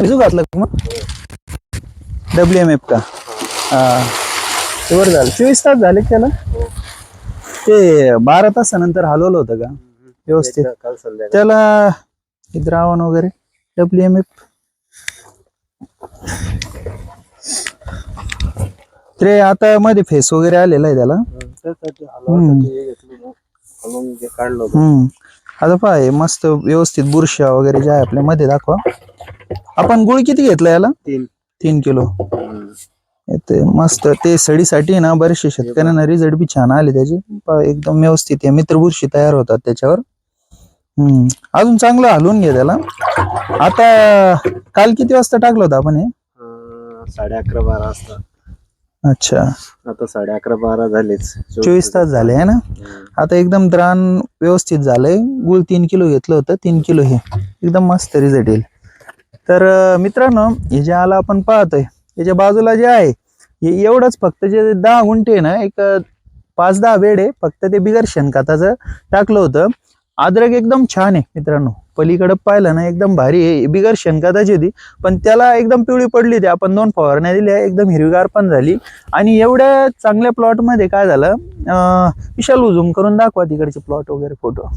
भिजू घातलं का मग? डब्ल्यू एम एफ का? हा. ते बरं झालं. चोवीस तास झाले त्याला? ते बारा तासानंतर हलवलं होतं का? व्यवस्थित. काल संध्याकाळी. त्याला हे द्रावण वगैरे डब्ल्यू एम एफ ते आता मध्ये फेस वगैरे आलेला आहे त्याला. त्यासाठी हलवासाठी हे घेतलं ना, हलवून ते काढलं होतं. हम्म. आता पहा हे मस्त व्यवस्थित बुरशा वगैरे जे आहे आपल्या मध्ये दाखवा. आपण गुळ किती घेतला याला? तीन. तीन किलो. ते मस्त. ते सडीसाठी ना बरेचसे शेतकऱ्यांना रिझल्ट बी छान आले त्याचे. एकदम व्यवस्थित आहे. मित्र बुरशी तयार होतात त्याच्यावर. हम्म. अजून चांगलं हलवून घे त्याला. आता काल किती वाजता टाकलं होतं आपण हे? साडे अकरा बारा वाजता. अच्छा. आता साडे अकरा बारा झालेच. चोवीस तास झाले आहे ना. आता एकदम द्राण व्यवस्थित झालंय. गुळ तीन किलो घेतलं होतं तीन किलो हे. एकदम मस्त रिझल्ट येईल. तर मित्रांनो हे जे आला आपण पाहतोय याच्या बाजूला जे आहे हे एवढंच फक्त जे दहा गुंठे ना एक पाच दहा वेड आहे फक्त ते बिगर शेणखताचं टाकलं होतं. अद्रक एकदम छान आहे मित्रांनो. पलीकडे पाहिलं ना एकदम भारी आहे. बिगर शेणखताची होती पण त्याला एकदम पिवळी पडली होती. आपण दोन फवारण्या दिल्या एकदम हिरवीगार पण झाली. आणि एवढ्या चांगल्या प्लॉटमध्ये काय झालं विशाल उजूम करून दाखवा तिकडचे प्लॉट वगैरे फोटो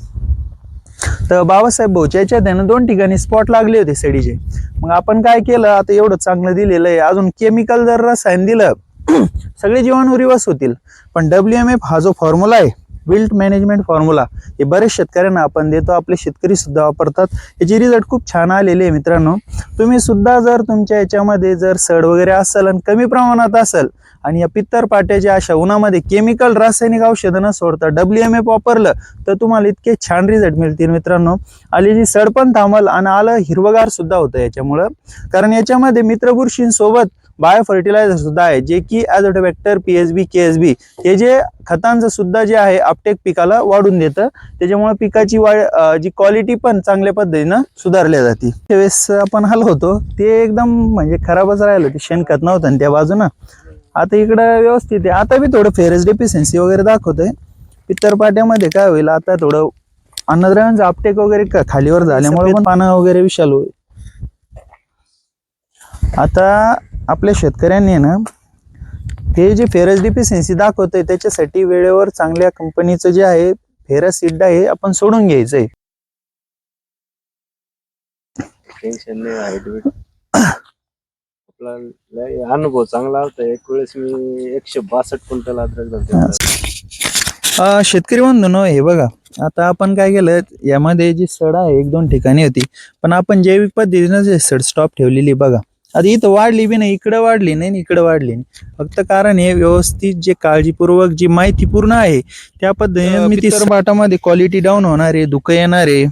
तर बाबासाहेब भाऊच्या त्यानं दोन ठिकाणी स्पॉट लागले होते सेडीचे. मग आपण काय केलं आता एवढं चांगलं दिलेलं आहे. अजून केमिकल जर रसायन दिलं सगळे जीवाणू रिवर्स होतील. पण डब्ल्यू एम एफ हा जो फॉर्म्युला आहे विल्ट मॅनेजमेंट फॉर्म्युला हे बरेच शेतकऱ्यांना आपण देतो. आपले शेतकरी सुद्धा वापरतात. याचे रिझल्ट खूप छान आलेले आहे मित्रांनो. तुम्ही सुद्धा जर तुमच्या याच्यामध्ये जर सड वगैरे असेल आणि कमी प्रमाणात असेल आणि या पित्तर पाट्याच्या अशा उन्हामध्ये केमिकल रासायनिक औषधं न सोडता डब्ल्यू एम एफ वापरलं तर तुम्हाला इतके छान रिझल्ट मिळतील मित्रांनो. आलेली सड पण थांबल आणि आलं हिरवगार सुद्धा होतं याच्यामुळं. कारण याच्यामध्ये मित्रबुरशींसोबत बायो फर्टिलायझर सुद्धा आहे जे की azotobacter P S B K S B हे जे खतांचं सुद्धा जे आहे अपटेक पिकाला वाढून देतं. त्याच्यामुळे पिकाची वाढ जी क्वालिटी पण चांगल्या पद्धतीनं सुधारल्या जाते. त्यावेळेस आपण हल होतो ते एकदम म्हणजे खराबच राहिलं ते शेणखत नव्हतं आणि त्या बाजूनं. आता इकडं व्यवस्थित आहे. आता बी थोडं फेरस डेफिशियन्सी वगैरे दाखवतंय. पित्तरपाट्यामध्ये काय होईल आता थोडं अन्नद्रव्यांचं अपटेक वगैरे खालीवर झाल्यामुळे पण पानं वगैरे विशाल होईल. आता आपल्या शेतकऱ्यांनी ना हे जे फेरस डिफिशियन्सी दाखवतंय त्याच्यासाठी वेळेवर चांगल्या कंपनीचं जे आहे फेरस सीड आहे आपण सोडून घ्यायचंय. टेन्शन नाही हाईट बीट. आपला लय अनुभव चांगला होता. एक वेळेस मी एकशे बासष्ट क्विंटल अद्रक अं, शेतकरी बंधूंनो हे बघा. आता आपण काय केलं यामध्ये जी सड आहे एक दोन ठिकाणी होती. पण आपण जैविक पद्धतीनं जे सड स्टॉप ठेवलेली आहे बघा. आता इथं वाढली बी नाही इकडं वाढली नाही इकडं वाढली नाही. फक्त कारण हे व्यवस्थित जे काळजीपूर्वक जी माहिती पूर्ण आहे त्या पद्धतीने मी बाटामध्ये क्वालिटी डाऊन होणार आहे धुकं येणार आहे.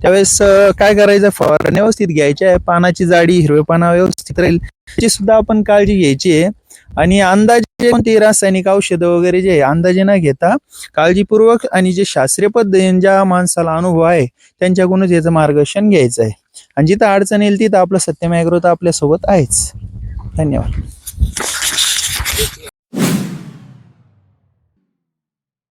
त्यावेळेस काय करायचं? फवारणी व्यवस्थित घ्यायची आहे पानाची जाडी हिरवेपणा व्यवस्थित राहील. याची सुद्धा आपण काळजी घ्यायची आहे. आणि अंदाजे कोणती रासायनिक औषधं वगैरे जे आहे, अंदाजे न घेता काळजीपूर्वक आणि जे शास्त्रीय पद्धतीने ज्या माणसाला अनुभव आहे त्यांच्याकडूनच याचं मार्गदर्शन घ्यायचं आहे. आणि जिथं अडचण येईल तिथं आपलं सत्यम ॲग्रो तर आपल्यासोबत आहेच. धन्यवाद.